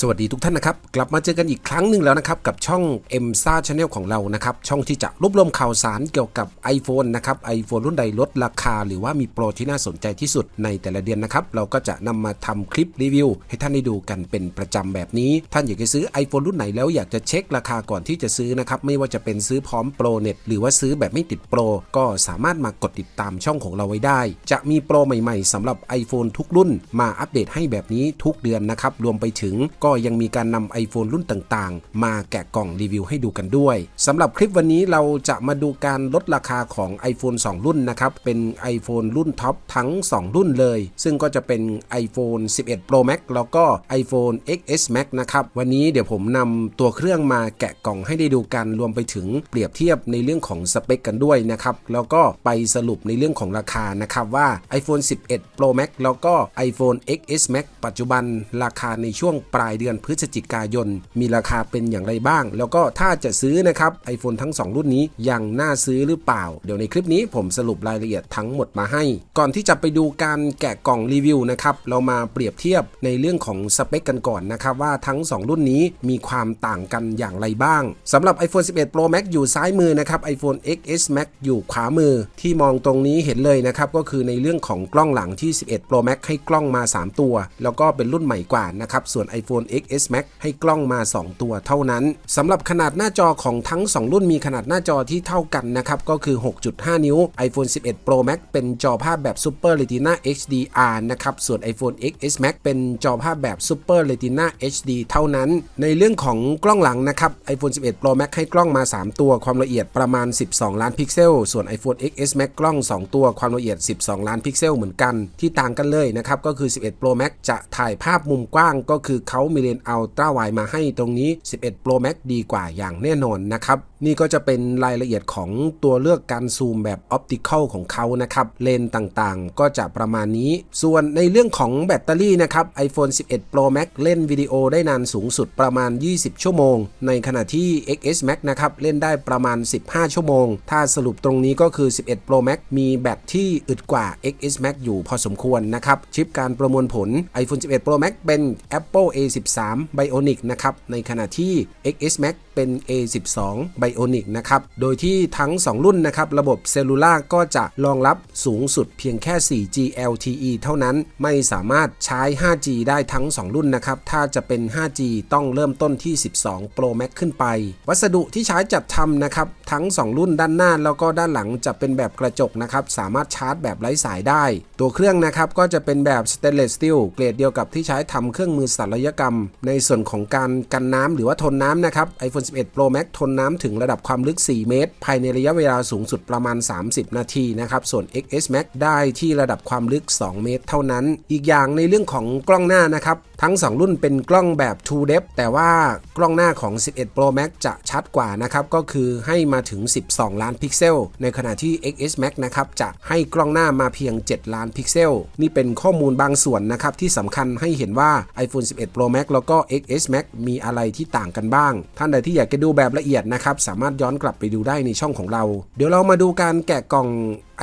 สวัสดีทุกท่านนะครับ กลับมาเจอกันอีกครั้งหนึ่งแล้วนะครับ กับช่อง m s a Channel ของเรานะครับ ช่องที่จะรวบรวมข่าวสารเกี่ยวกับ iPhone นะครับ iPhone รุ่นใดลดราคา หรือว่ามีโปรที่น่าสนใจที่สุดในแต่ละเดือนนะครับ เราก็จะนำมาทำคลิปรีวิว ให้ท่านได้ดูกันเป็นประจำแบบนี้ ท่านอยากจะซื้อ iPhone รุ่นไหนแล้วอยากจะเช็คราคาก่อนที่จะซื้อนะครับ ไม่ว่าจะเป็นซื้อพร้อมโปรเน็ตหรือว่าซื้อแบบไม่ติดโปรก็สามารถมากดติดตามช่องของเราไว้ได้ จะมีโปรใหม่ ๆสำหรับ iPhone ทุกรุ่น มาอัปเดตให้แบบนี้ทุกเดือนนะครับรวมไปถึงก็ยังมีการนำ iPhone รุ่นต่างๆ มาแกะกล่องรีวิวให้ดูกันด้วยสำหรับคลิปวันนี้เราจะมาดูการลดราคาของ iPhone 2 รุ่นนะครับ เป็น iPhone รุ่นท็อปทั้ง 2 รุ่นเลย ซึ่งก็จะเป็น iPhone 11 Pro Max แล้วก็ iPhone XS Max นะครับ วันนี้เดี๋ยวผมนำตัวเครื่องมาแกะกล่องให้ได้ดูกัน รวมไปถึงเปรียบเทียบในเรื่องของสเปคกันด้วยนะครับ แล้วก็ไปสรุปในเรื่องของราคานะครับว่า iPhone 11 Pro Max แล้วก็ iPhone XS Max ปัจจุบันราคาในช่วงปลายเดือนพฤศจิกายน มีราคาเป็นอย่างไรบ้าง แล้วก็ถ้าจะซื้อนะครับ iPhone ทั้ง 2 รุ่นนี้ยังน่าซื้อหรือเปล่า เดี๋ยวในคลิปนี้ผมสรุปรายละเอียดทั้งหมดมาให้ ก่อนที่จะไปดูการแกะกล่องรีวิวนะครับเรามาเปรียบเทียบในเรื่องของสเปคกันก่อนนะครับว่าทั้ง 2 รุ่นนี้มีความต่างกันอย่างไรบ้างสำหรับ iPhone 11 Pro Max อยู่ซ้ายมือนะครับ iPhone XS Max อยู่ขวามือ ที่มองตรงนี้เห็นเลยนะครับก็คือในเรื่องของกล้องหลังที่ 11 Pro Max ให้กล้องมา 3 ตัว แล้วก็เป็นรุ่นใหม่กว่านะครับส่วน iPhone XS Max ให้กล้องมา 2 ตัวเท่านั้นสำหรับขนาดหน้าจอของทั้ง 2 รุ่นมีขนาดหน้าจอที่เท่ากันนะครับก็คือ 6.5 นิ้ว iPhone 11 Pro Max เป็นจอภาพแบบ Super Retina HDR นะครับส่วน iPhone XS Max เป็นจอภาพแบบ Super Retina HD เท่านั้น ในเรื่องของกล้องหลังนะครับ iPhone 11 Pro Max ให้กล้องมา 3 ตัวความละเอียดประมาณ 12 ล้านพิกเซล ส่วน iPhone XS Max กล้อง 2 ตัวความละเอียด 12 ล้านพิกเซลเหมือนกันที่ต่างกันเลยนะครับก็คือ 11 Pro Max จะถ่ายภาพมุมกว้างก็คือเขามิเลนอัลตร้าไวมาให้ตรงนี้ 11 Pro Max ดีกว่าอย่างแน่นอนนะครับ นี่ก็จะเป็นรายละเอียดของตัวเลือกการซูมแบบออปติคอลของเขานะครับ เลนต่างๆ ก็จะประมาณนี้ ส่วนในเรื่องของแบตเตอรี่นะครับ iPhone 11 Pro Max เล่นวิดีโอได้นานสูงสุดประมาณ 20 ชั่วโมง ในขณะที่ XS Max นะครับ เล่นได้ประมาณ 15 ชั่วโมง ถ้าสรุปตรงนี้ก็คือ 11 Pro Max มีแบตที่อึดกว่า XS Max อยู่พอสมควรนะครับ ชิปการประมวลผล iPhone 11 Pro Max เป็น Apple A13 Bionic นะครับ ในขณะที่ XS Max เป็น A12 Bionic นะครับ โดยที่ทั้ง 2 รุ่นนะครับ ระบบเซลลูล่าก็จะรองรับสูงสุดเพียงแค่ 4G LTE เท่านั้น ไม่สามารถใช้ 5G ได้ทั้ง 2 รุ่นนะครับ ถ้าจะเป็น 5G ต้องเริ่มต้นที่ 12 Pro Max ขึ้นไป วัสดุที่ใช้จัดทำนะครับ ทั้ง 2 รุ่นด้านหน้าแล้วก็ด้านหลังจะเป็นแบบกระจกนะครับ สามารถชาร์จแบบไร้สายได้ ตัวเครื่องนะครับก็จะเป็นแบบ Stainless Steel เกรดเดียวกับที่ใช้ทำเครื่องมือศัลยกรรม ในส่วนของการกันน้ำหรือว่าทนน้ำนะครับ iPhone 11 Pro Max ทนน้ำถึงระดับความลึก 4 เมตร ภายในระยะเวลาสูงสุดประมาณ 30 นาทีนะครับ ส่วน XS Max ได้ที่ระดับความลึก 2 เมตร เท่านั้น อีกอย่างในเรื่องของกล้องหน้านะครับ ทั้ง 2 รุ่นเป็นกล้องแบบ True Depth แต่ว่ากล้องหน้าของ 11 Pro Max จะชัดกว่านะครับ ก็คือให้มาถึง 12 ล้านพิกเซล ในขณะที่ XS Max นะครับ จะให้กล้องหน้ามาเพียง 7 ล้านพิกเซล นี่เป็นข้อมูลบางส่วนนะครับ ที่สำคัญให้เห็นว่า iPhone 11 Pro Max แล้วก็ XS Max มีอะไรที่ต่างกันบ้าง ท่านใดที่อยากจะดูแบบละเอียดนะครับสามารถย้อนกลับไปดูได้ในช่องของเรา เดี๋ยวเรามาดูการแกะกล่อง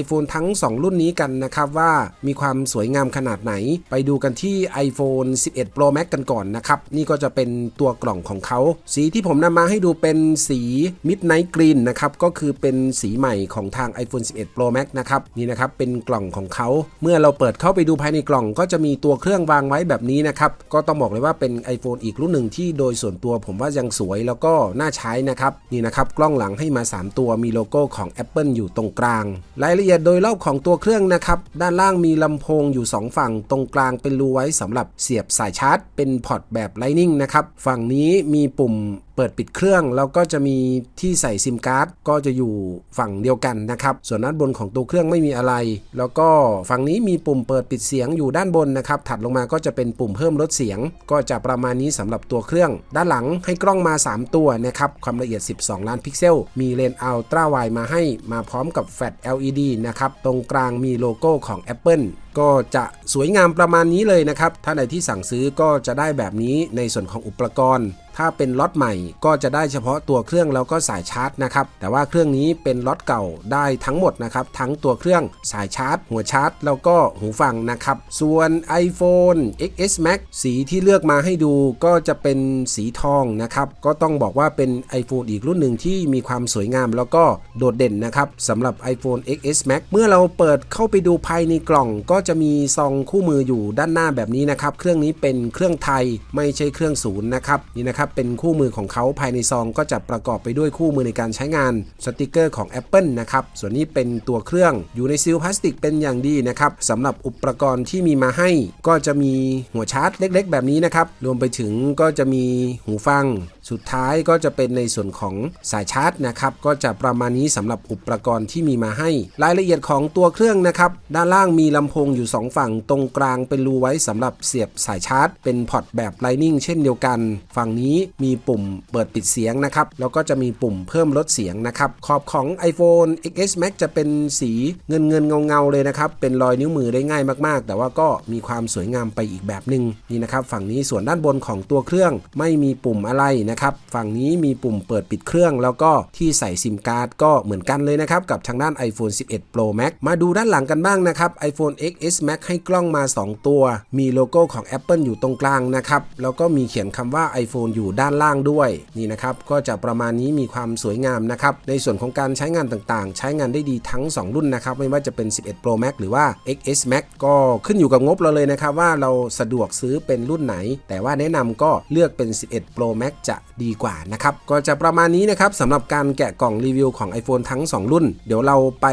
iPhone ทั้ง 2 รุ่นนี้กันนะครับว่ามีความสวยงามขนาดไหน ไปดูกันที่ iPhone 11 Pro Max กันก่อนนะครับ นี่ก็จะเป็นตัวกล่องของเขา สีที่ผมนำมาให้ดูเป็นสี Midnight Green นะครับก็คือเป็นสีใหม่ของทาง iPhone 11 Pro Max นะครับนี่นะครับเป็นกล่องของเขา เมื่อเราเปิดเข้าไปดูภายในกล่อง ก็จะมีตัวเครื่องวางไว้แบบนี้นะครับก็ต้องบอกเลยว่าเป็น iPhone อีกรุ่นหนึ่งที่โดยส่วนตัวผมว่ายังสวยแล้วก็น่าใช้นะครับนี่นะครับกล้องหลังให้มา 3 ตัวมีโลโก้ของ Apple อยู่ตรงกลางรายละเอียดโดยรอบของตัวเครื่องนะครับ ด้านล่างมีลำโพงอยู่ 2 ฝั่ง ตรงกลางเป็นรูไว้สำหรับเสียบสายชาร์จ เป็นพอร์ตแบบ Lightning นะครับ ฝั่งนี้มีปุ่มเปิดปิดเครื่องแล้วก็จะมีที่ใส่ซิมการ์ดก็จะอยู่ฝั่งเดียวกันนะครับ ส่วนด้านบนของตัวเครื่องไม่มีอะไร แล้วก็ฝั่งนี้มีปุ่มเปิดปิดเสียงอยู่ด้านบนนะครับ ถัดลงมาก็จะเป็นปุ่มเพิ่มลดเสียง ก็จะประมาณนี้สำหรับตัวเครื่อง ด้านหลังให้กล้องมา 3 ตัวนะครับความละเอียด 12 ล้านพิกเซล มีเลนส์อัลตร้าไวมาให้มาพร้อมกับแฟลช LED นะครับตรงกลางมีโลโก้ของ Apple ก็จะสวยงามประมาณนี้เลยนะครับ ถ้าในที่สั่งซื้อก็จะได้แบบนี้ในส่วนของอุปกรณ์ ถ้าเป็นล็อตใหม่ก็จะได้เฉพาะตัวเครื่องแล้วก็สายชาร์จนะครับ แต่ว่าเครื่องนี้เป็นล็อตเก่าได้ทั้งหมดนะครับ ทั้งตัวเครื่องสายชาร์จ หัวชาร์จ แล้วก็หูฟังนะครับ ส่วน iPhone XS Max สีที่เลือกมาให้ดูก็จะเป็นสีทองนะครับ ก็ต้องบอกว่าเป็น iPhone อีกรุ่นหนึ่งที่มีความสวยงามแล้วก็โดดเด่นนะครับสำหรับ iPhone XS Max เมื่อเราเปิดเข้าไปดูภายในกล่องก็จะมีซองคู่มืออยู่ด้านหน้าแบบนี้นะครับ เครื่องนี้เป็นเครื่องไทยไม่ใช่เครื่องศูนย์นะครับนี่นะครับเป็นคู่มือของเขาภายในซองก็จะประกอบไปด้วยคู่มือในการใช้งานสติกเกอร์ของ Apple นะครับส่วนนี้เป็นตัวเครื่องอยู่ในซีลพลาสติกเป็นอย่างดีนะครับสำหรับอุปกรณ์ที่มีมาให้ ก็จะมีหัวชาร์จเล็ก ๆ แบบนี้นะครับรวมไปถึงก็จะมีหูฟังสุดท้ายก็จะเป็นในส่วนของสายชาร์จนะครับก็จะประมาณนี้สำหรับอุปกรณ์ที่มีมาให้ รายละเอียดของตัวเครื่องนะครับด้านล่างมีลำโพงอยู่ 2 ฝั่งตรงกลางเป็นรูไว้สำหรับเสียบสายชาร์จ เป็นพอร์ตแบบ Lightning เช่นเดียวกัน ฝั่งนี้มีปุ่มเปิดปิดเสียงนะครับแล้วก็จะมีปุ่มเพิ่มลดเสียงนะครับขอบของ iPhone XS Max จะเป็นสีเงินเงินเงาเงาเลยนะครับเป็นรอยนิ้วมือได้ง่ายมากๆ แต่ว่าก็มีความสวยงามไปอีกแบบหนึ่งนี่นะครับฝั่งนี้ส่วนด้านบนของตัวเครื่องไม่มีปุ่มอะไรนะครับ ฝั่งนี้มีปุ่มเปิดปิดเครื่อง แล้วก็ที่ใส่ซิมการ์ดก็เหมือนกันเลยนะครับกับทางด้าน iPhone 11 Pro Max มาดูด้านหลังกันบ้างนะครับ iPhone XS Max ให้กล้องมา 2 ตัว มีโลโก้ของ Apple อยู่ตรงกลางนะครับแล้วก็มีเขียนคำว่า iPhone อยู่ด้านล่างด้วยนี่นะครับก็จะประมาณนี้มีความสวยงามนะครับในส่วนของการใช้งานต่างๆ ใช้งานได้ดีทั้ง 2 รุ่นนะครับไม่ว่าจะเป็น 11 Pro Max หรือว่า XS Max ก็ขึ้นอยู่กับงบเราเลยนะครับว่าเราสะดวกซื้อเป็นรุ่นไหน แต่ว่าแนะนำก็เลือกเป็น 11 Pro Max จะดีกว่านะครับ ก็จะประมาณนี้นะครับสำหรับการแกะกล่องรีวิวของ iPhone ทั้ง 2 รุ่น เดี๋ยวเราไป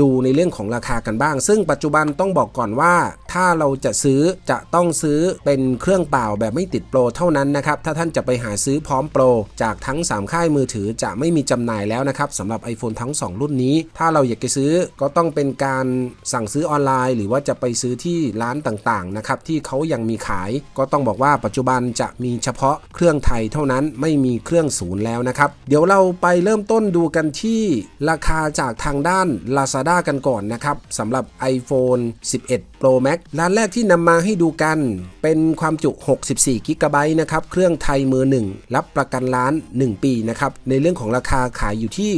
ดูในเรื่องของราคากันบ้าง ซึ่งปัจจุบันต้องบอกก่อนว่า ถ้าเราจะซื้อจะต้องซื้อเป็นเครื่องเปล่าแบบไม่ติดโปรเท่านั้นนะครับถ้าท่านจะไปหาซื้อพร้อมโปรจากทั้ง 3 ค่ายมือถือจะไม่มีจำหน่ายแล้วนะครับสำหรับ iPhone ทั้ง 2 รุ่นนี้ ถ้าเราอยากจะซื้อก็ต้องเป็นการสั่งซื้อออนไลน์ หรือว่าจะไปซื้อที่ร้านต่างๆนะครับที่เขายังมีขาย ก็ต้องบอกว่าปัจจุบันจะมีเฉพาะเครื่องไทยเท่านั้นไม่มีเครื่องศูนย์แล้วนะครับ เดี๋ยวเราไปเริ่มต้นดูกันที่ราคาจากทางด้าน Lazada กันก่อนนะครับสำหรับ iPhone 11 Pro Max ร้านแรกที่นำมาให้ดูกัน เป็นความจุ 64กิกะไบต์นะครับ เครื่องไทยมือ 1 รับประกันร้าน 1 ปีนะครับ ในเรื่องของราคาขายอยู่ที่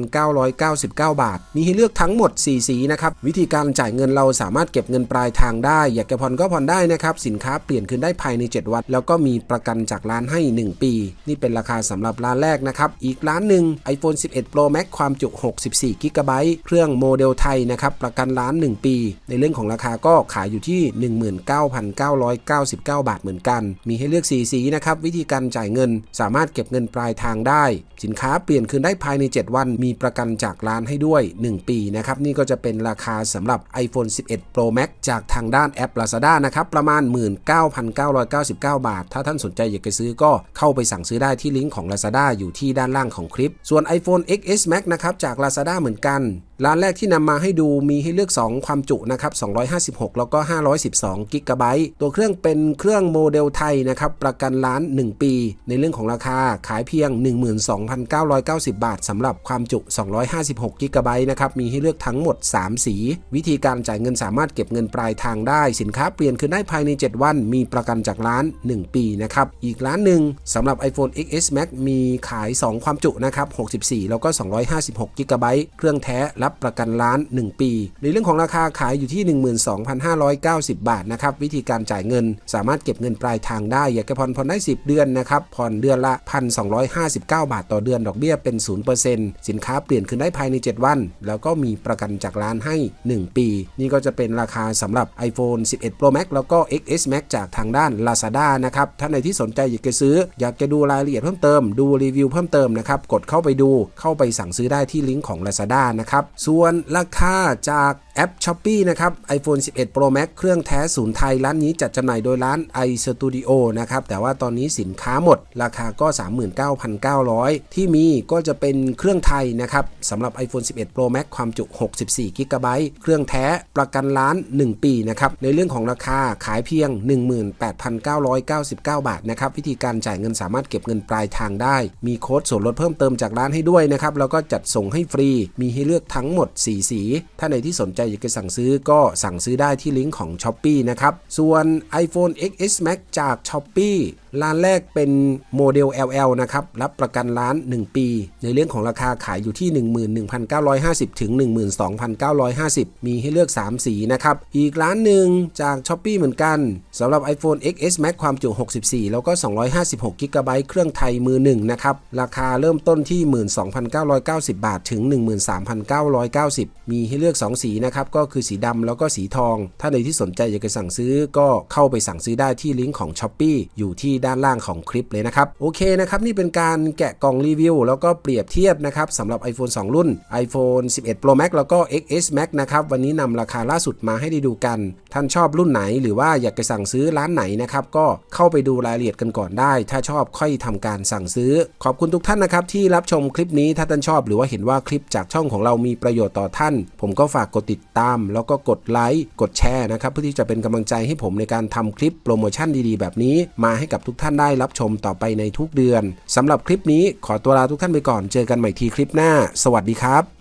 19,999 บาท มีให้เลือกทั้งหมด 4 สีนะครับ วิธีการจ่ายเงินเราสามารถเก็บเงินปลายทางได้ อยากจะผ่อนก็ผ่อนได้นะครับ สินค้าเปลี่ยนคืนได้ภายใน 7 วัน แล้วก็มีประกันจากร้านให้1 ปี นี่เป็นราคาสำหรับร้านแรกนะครับ อีกร้านหนึ่ง iPhone 11 Pro Max ความจุ 64กิกะไบต์เครื่องโมเดลไทยนะครับ ประกันร้าน 1 ปี ในเรื่องของราคาก็ขายอยู่ที่ 19,999 บาทเหมือนกัน มีให้เลือก 4 สีนะครับ วิธีการจ่ายเงิน สามารถเก็บเงินปลายทางได้ สินค้าเปลี่ยนคืนได้ภายใน 7 วัน มีประกันจากร้านให้ด้วย 1 ปีนะครับ นี่ก็จะเป็นราคาสำหรับ iPhone 11 Pro Max จากทางด้านแอป Lazada นะครับ ประมาณ 19,999 บาท ถ้าท่านสนใจอยากจะซื้อก็เข้าไปสั่งซื้อได้ที่ลิงก์ของ Lazada อยู่ที่ด้านล่างของคลิป ส่วน iPhone XS Max นะครับจาก Lazada เหมือนกัน ร้านแรกที่นำมาให้ดูมีให้เลือก 2 ความจุนะครับ256 แล้วก็ 512 กิกะไบต์ตัวเครื่องเป็นเครื่องโมเดลไทยนะครับประกันร้าน 1 ปี ในเรื่องของราคาขายเพียง 12,990 บาทสำหรับความจุ 256 กิกะไบต์นะครับมีให้เลือกทั้งหมด 3 สี วิธีการจ่ายเงินสามารถเก็บเงินปลายทางได้ สินค้าเปลี่ยนคืนได้ภายใน 7 วัน มีประกันจากร้าน 1 ปีนะครับอีกร้านหนึ่งสำหรับ iPhone XS Max มีขาย 2 ความจุนะครับ64 แล้วก็ 256 กิกะไบต์เครื่องแท้รับประกันร้าน 1 ปี ในเรื่องของราคาขายอยู่ที่ 12,590 บาทนะครับ วิธีการจ่ายเงิน สามารถเก็บเงินปลายทางได้อยากจะผ่อนผ่อนได้ 10 เดือนนะครับผ่อนเดือนละ 1,259 บาทต่อเดือนดอกเบี้ยเป็น 0%สินค้าเปลี่ยนคืนได้ภายใน 7 วัน แล้วก็มีประกันจากร้านให้ 1 ปี นี่ก็จะเป็นราคาสำหรับ iPhone 11 Pro Max แล้วก็ XS Max จากทางด้าน Lazada นะครับถ้าในที่สนใจอยากจะซื้อ อยากจะดูรายละเอียดเพิ่มเติม ดูรีวิวเพิ่มเติมนะครับ กดเข้าไปดู เข้าไปสั่งซื้อได้ที่ลิงก์ของ Lazada นะครับส่วนราคาจาก แอป s h อ p e e นะครับ iPhone 11 Pro Max เครื่องแท้ศูนย์ไทย ร้านนี้จัดจำหน่ายโดยร้าน iStudio นะครับ แต่ว่าตอนนี้สินค้าหมด ราคาก็ 39,900 ที่มีก็จะเป็นเครื่องไทยนะครับสำหรับ iPhone 11 Pro Max ความจุ 64กิกะไบต์เครื่องแท้ประกันร้าน 1 ปีนะครับ ในเรื่องของราคาขายเพียง 18,999 บาทนะครับ วิธีการจ่ายเงินสามารถเก็บเงินปลายทางได้ มีโค้ดส่วนลดเพิ่มเติมจากร้านให้ด้วยนะครับ แล้วก็จัดส่งให้ฟรี มีให้เลือกทั้งหมด 4 สี ถ้าในที่สนใจอยากจะสั่งซื้อก็สั่งซื้อได้ที่ลิงก์ของ s h อ p e e นะครับ ส่วน iPhone XS Max จาก s h อ p e e ร้านแรกเป็นโมเดล LL นะครับ รับประกันร้าน 1 ปี ในเรื่องของราคาขายอยู่ที่ 11,950 ถึง 12,950 มีให้เลือก 3 สีนะครับ อีกร้านหนึ่งจาก s h อ p e e เหมือนกันสำหรับ iPhone XS Max ความจุ 64 แล้วก็ 256 g b เครื่องไทยมือ 1 นะครับ ราคาเริ่มต้นที่ 12,990 บาท ถึง 13,990 มีให้เลือก 2 สีนะครับ ก็คือสีดำแล้วก็สีทอง ถ้าในที่สนใจอยากจะสั่งซื้อก็เข้าไปสั่งซื้อได้ที่ลิงก์ของ s h อ p e e อยู่ที่ด้านล่างของคลิปเลยนะครับ โอเคนะครับนี่เป็นการแกะกล่องรีวิว แล้วก็เปรียบเทียบนะครับสำหรับ iPhone 2 รุ่น iPhone 11 Pro Max แล้วก็ XS Max นะครับวันนี้นำราคาล่าสุดมาให้ได้ดูกัน ท่านชอบรุ่นไหน หรือว่าอยากจะสั่งซื้อร้านไหนนะครับก็เข้าไปดูรายละเอียดกันก่อนได้ ถ้าชอบค่อยทำการสั่งซื้อ ขอบคุณทุกท่านนะครับที่รับชมคลิปนี้ถ้าท่านชอบ หรือว่าเห็นว่าคลิปจากช่องของเรามีประโยชน์ต่อท่าน ผมก็ฝากกดติดตาม แล้วก็กดไลค์กดแชร์นะครับเพื่อที่จะเป็นกำลังใจให้ผมในการทำคลิปโปรโมชั่นดีๆ แบบนี้มาให้กับทุกท่านได้รับชมต่อไปในทุกเดือนสำหรับคลิปนี้ขอตัวลาทุกท่านไปก่อนเจอกันใหม่ทีคลิปหน้า สวัสดีครับ